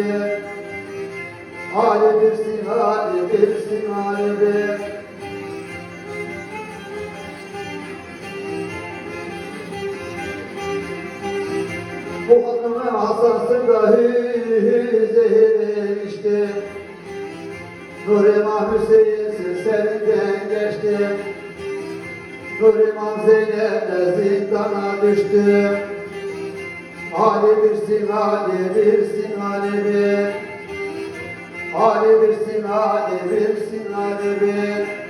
Ali bir Ali birsin Ali birsin Ali bir Bu hanımın hasansın dahi zehir işte Nur İmam Hüseyin'siz seninden geçti Nur İmam Zeynep de zindana düştü Ali birsin Ali birsin Ali bir Ali birsin Ali birsin Ali bir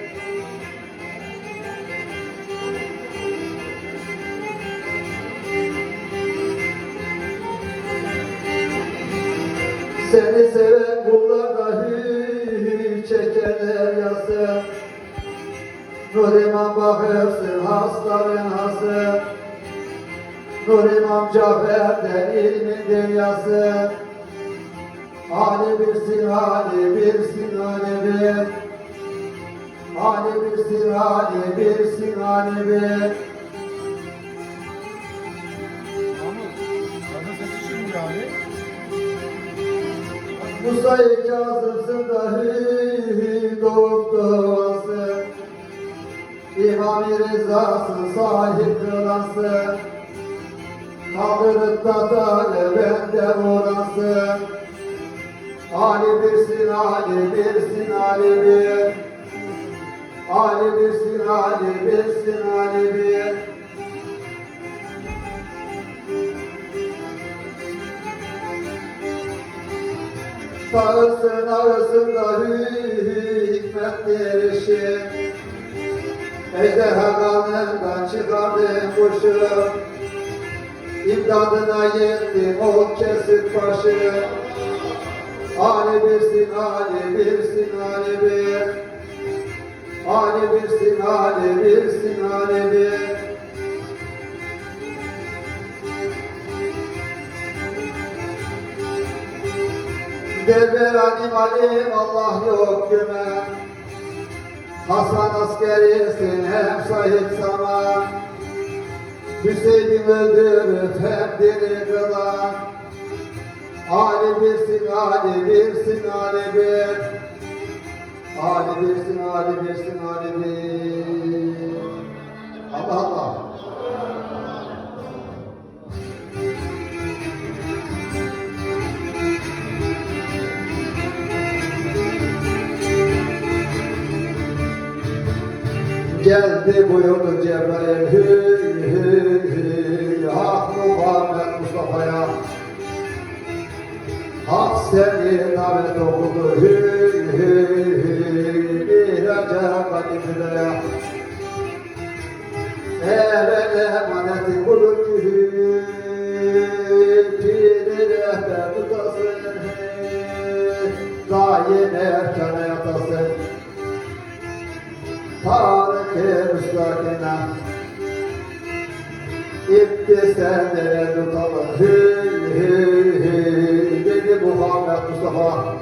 Seni seven kullar dahi çekerler yası Nur İmam bakırsın hastaların hası Nur İmam Cafer'den ilmin dünyası Ali birsin Ali birsin Ali bir. Ali birsin Ali birsin Ali bir. Musa-i Kazım'sın dahi doğup İmam-ı Rıza'sın sahip kılası Kaldırıp da tale bende orası. Ali birsin Ali birsin Ali bir Ali birsin Ali birsin Ali bir Sağırsın ağırsın hikmettir işi Ejderhalarından çıkardın kuşu İmdadına yettim o kesik başı Ali birsin Ali birsin Ali bir Ali birsin Ali birsin Ali bir Derber alim alim Allah yok güme Hasan askerisin hem sahip sana Hüseyin'i öldürüp hem dini kılan Ali birsin Ali birsin Ali bir Ali birsin Ali birsin Ali bir Allah Allah Geldi buyurdu Cebrail. Hüy hüy hüy Hak Muhammed Mustafa'ya. Hak seni davet okudu hüy hüy hüy Miraca kadifine Evvel emaneti kulun hüy Piri rehber tutasın. Hüy Daim erkana yatasın Tarık-ı müstakine İpti senlere tutalım. Hüy hüy hüy Dedi Muhammed Mustafa.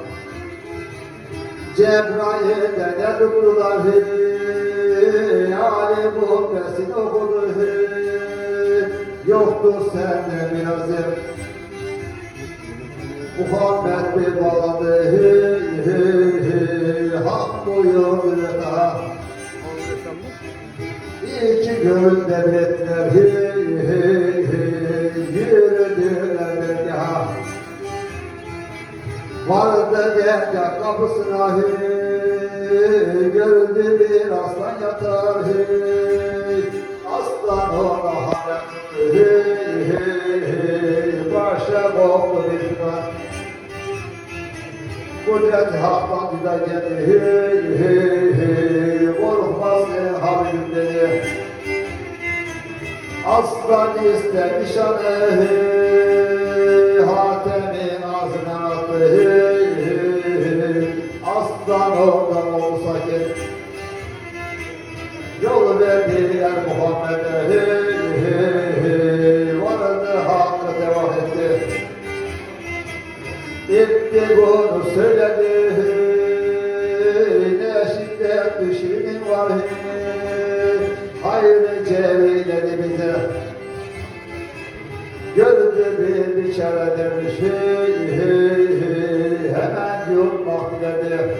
Cebrail'den ne tuttular Hüy Ali muhbesin okudu Hüy Yoktur sende bir azim Muhammed bir bağladı. Hüy hüy hüy Hak buyurdu daha İki gönül devletler hey hey hey yürüdüler dergaha Vardı dergah kapısına hey Görüldü bir aslan yatar hey. Aslan ona harem hey hey hey Başa boklu bir fıkar Kudret haktan güda gelir hey hey hey Korkmaz ne ister nişanı hey Hatemin ağzına attı Aslan oradan olsa ki Yol verdiler Muhammed'e Vardı hakkı devam etti. Etti bunu söyledi Ne bir şirin var biçare demiş hey hey hey. Hemen yutmak diledi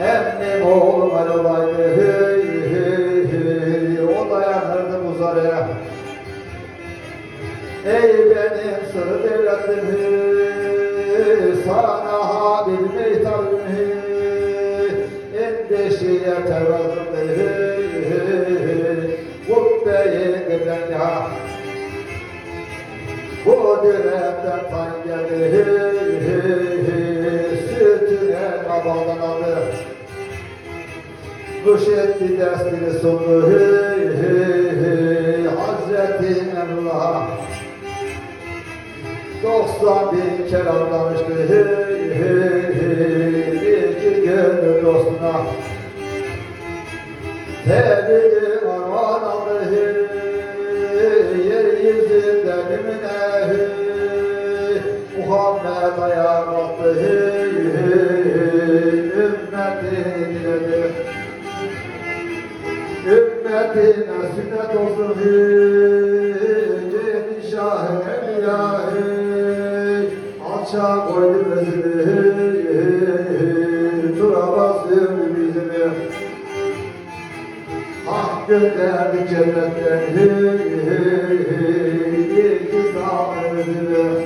Emmim oğlum el olaydı hey hey hey. O dayanırdı bu zaraya Ey benim sır devletim hey, Sana Habibime hitabım hey. Endeşiye terazım hey hey hey. Kubbeyi gıblen ya Bu dönemden tan hey Sütüne babadan aldı. Kuş etti destini sundu. Hazreti Emrullah. Doksan bin hey hey İki gönül dostuna. Tebidi armağan aldı hey Yeryüzünde mümine hey Muhammed hey hey Ümmetini diledi Ümmetine sünnet olsun Cehdi şah evliya Alçak koydu mezini Turaba sürdü bizimi Hak gönderdi cennetten İlki sağlığı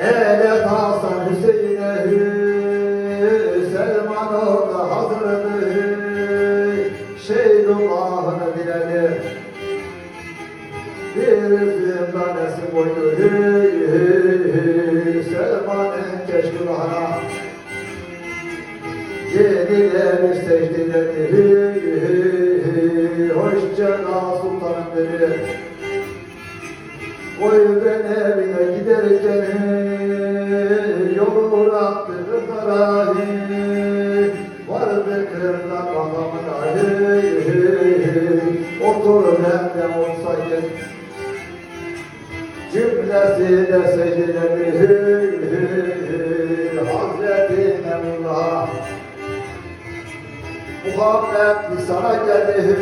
Evet Hasan Hüseyin'e Selman orada hazırdı Şeyhullah'ın diledi Bir zimdanesi koydu hey hey hey Selman'ın keşkulahına Yenileri secdeleri hey hey hey Hoşça sultanım dedi. Oy ben evine giderken hey, yolu uğrattı kızlara vardı kırda hey, otur benden olsaydı. Cümlesi de secdeleri hey, Sana geldi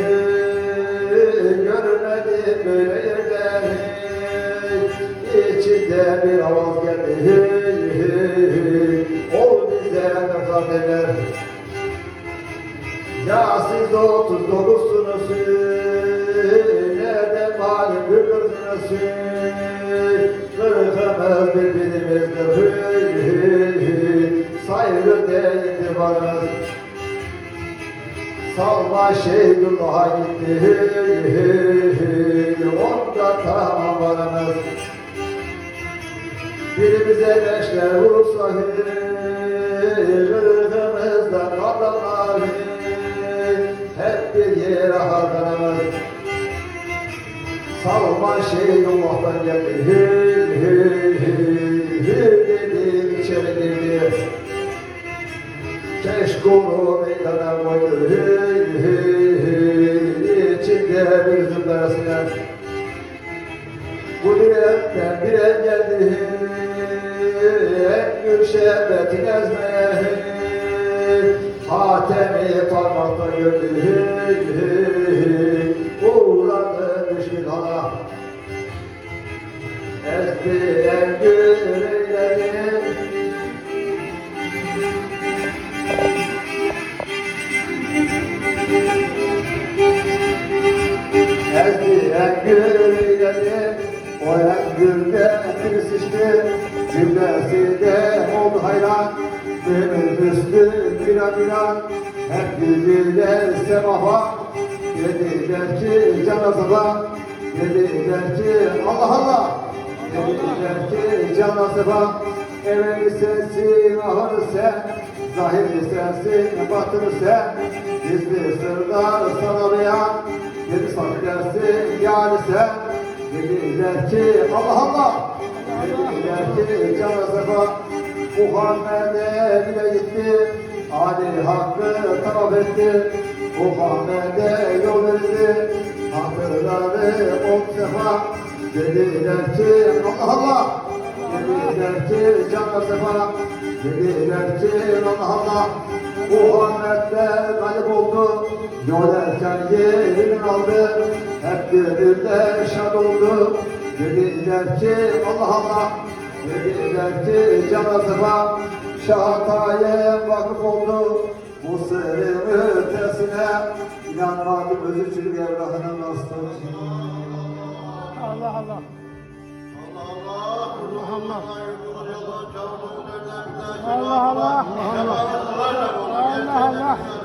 görmedi böyle yerde hey, içinde bir avaz geldi. Ol bize nefret eder. Ya siz otuz dokuzsunuz nerede malum gülürsünüz kırkımız birbirimizdir saygı değildir varız Salma Şeyhullah'a gitti Onda tamam varımız Birimize leşler vursa kalırlar hey Hep bir yere harcanımız Salma Şeyhullah'tan geldi hey hey Hey dedi içeri girdi Keşkulu meydana koydu hey hey hey. İçinde bir zümresine Kudretten bir el geldi. Hey gül şerbetin ezmeye hey Hatemi parmakta gördü. Hey hey hey. Uğradı müşkil hala. Ezdi en gül Ezdi en gülleri O en gülde bir sıçtı. Cümlesi de hayran. Gönül üstü bira bira Hep güldüler semaha Dediler ki canazıba Dediler ki Allah Allah. Dediler ki canazıba Evveli sensin ahırı sen. Zahiri sensin batını sen. Gizli sırlar sana beyan Geri sak dersin yani sen. Dediler ki Allah Allah. Dediler ki canazıba Muhammed'e bile gitti. Ali hakkı taraf etti. Muhammed'e yol verdi Hatırladı on sefa Dediler ki Allah Allah. Dediler ki canla sefa Dediler ki Allah Allah. Muhammed'ler galip oldu Yol erken yerini aldı Hep birbirler şad oldu. Dediler ki Allah Allah. Dediler ki canazıma Şahatay'a vakıf oldu. Bu sırrın ötesine İnanmadım özür çürük evlahına nasıl Allah Allah. Allah Allah. Allah Allah.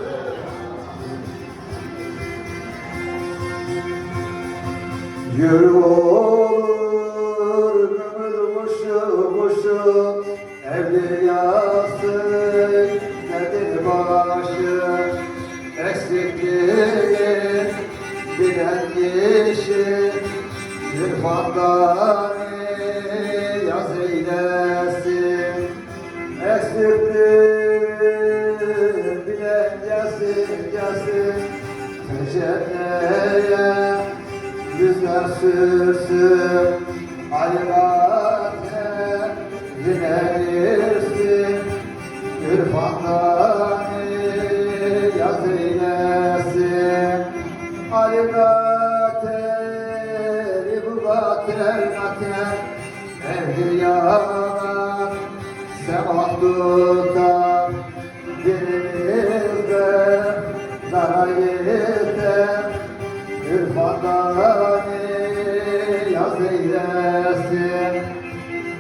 Yürü olur ömür boşu boşu. Evliyası nedir başı? Eksikliği bilen kişi. İrfandan yaz eylesin. Eksikliği bilen gelsin gelsin. Tecenneye Yüzler sürsün Ayrate Dinlenirsin İrfandan yaz eylesin. Ayrate Ribubatel maten Evliyalar Semah tutar Dilimizde Zara yeter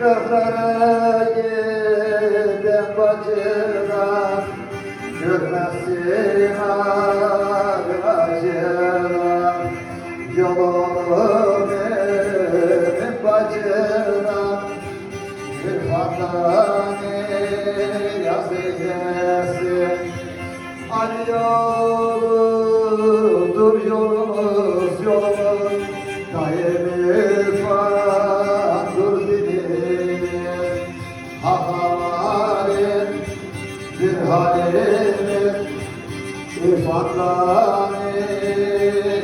Göklere giden bacılar Görmesin acılar Yolunu benim bacılar İrfandan yaz eylesin. Ali yoludur yolumuz yolumuz İrfandan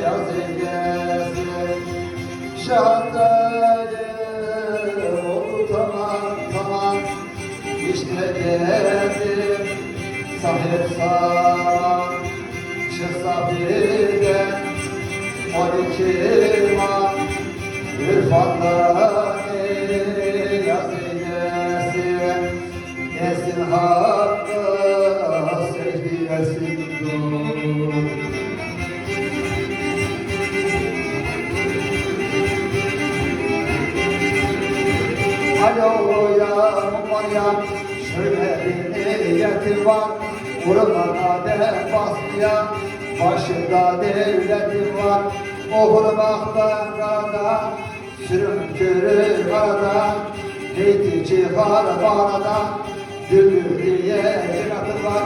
yaz eylesin Şahatayı oldu Maryam Şöyle bir niyetim var. Vurulana de basmaya Başında devletim var. O hurmaktan karadan Sürüntürü karadan Beyti çıkar baradan Düldül diye ciratı var.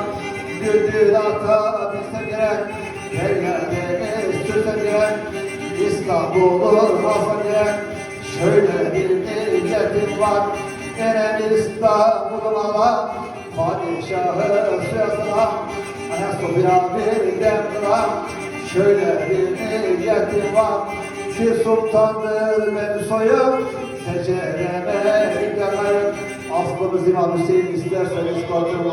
Düldül ata bilse gerek Her yerde sürse gerek. İstanbul'un basa gerek. Şöyle bir niyetim var Eren İstanbul'uma Padişahı sırasına Ayasofya bir demra Şöyle bir niyetim var Ki sultandır benim soyum Secereme giderim Aslımız İmam Hüseyin isterseniz katılın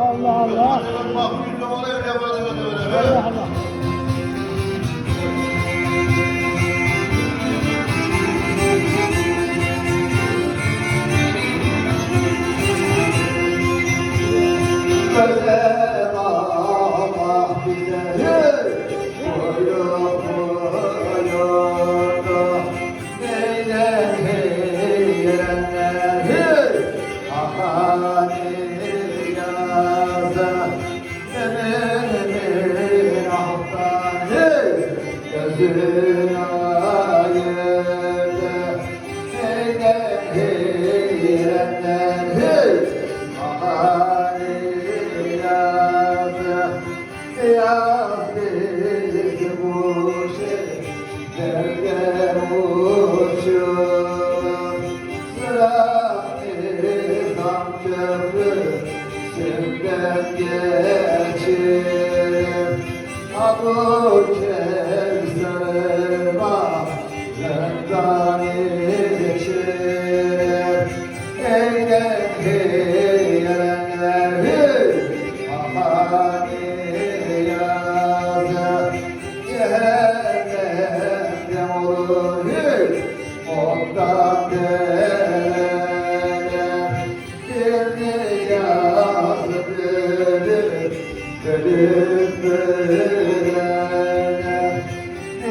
Allah. Allah Allah Allah.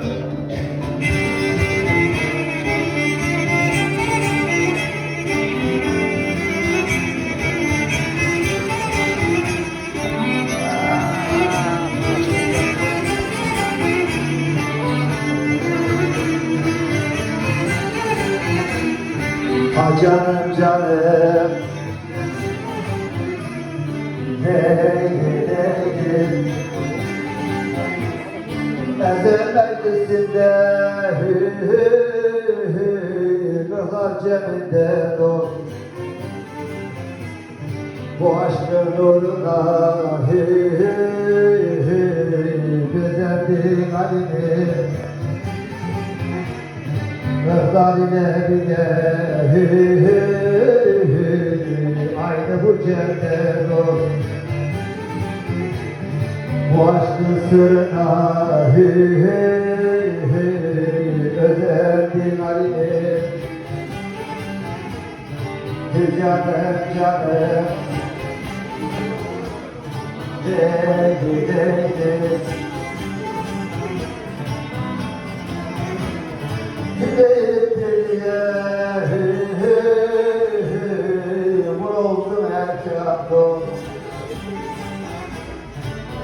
Yeah. Aşkın uğruna hü hü hü Bezendin halini ile bile hü hü hü Aynı bu cebde dost bu aşkın sırrına hü hü hü Özerdin Ali Hü canım canım Deydi deydi Gidip deliye hü hü hü Vuruldum erkek dost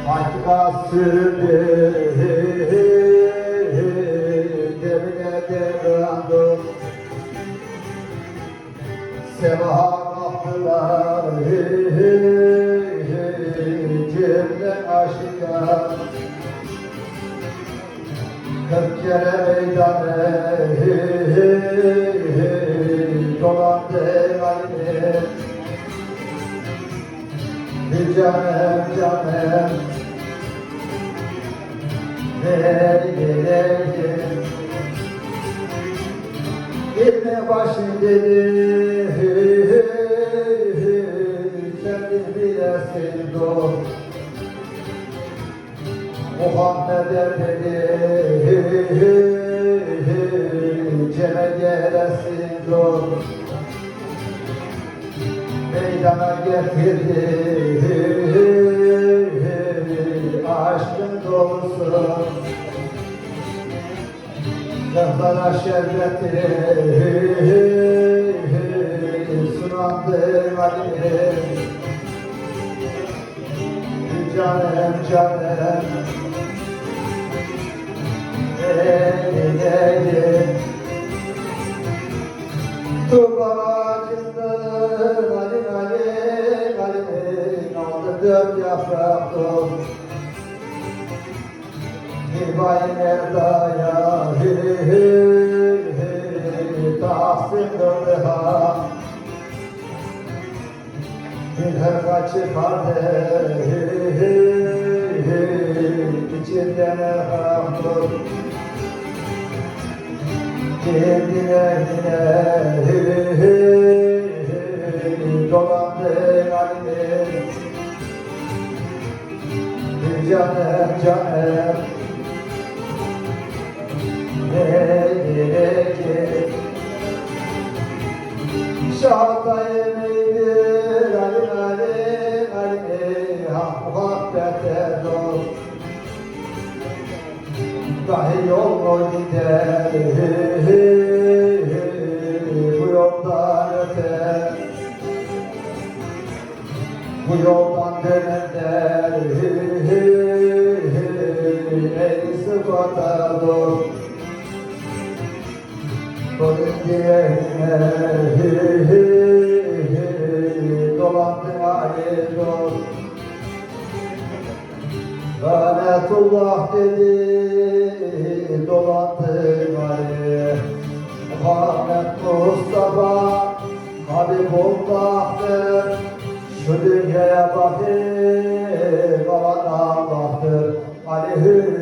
Hakka sürdü Demine devrandı Sebaha Canım canım Neyleyim Gitme başım dedi hü hü hü Kendi bilesin dost Muhammed'e dedi Ceme gelesin dost meydana getirdi Kızlara şerbeti sunandı Ali. Canım canım Hü hü İçinden erhamdur Kendine yine hü hü hü dolandı Ali Canım canım Nereye Şahatayım eydir gider Bu yoldan öte Bu yoldan dönenler Ey sıfata dost Kolun diyene Dolandın Ali dost Lanetullah dedi Ali Muhammed Mustafa Habibullah'tır Şu dünyaya bakır Aman Allah'tır Ali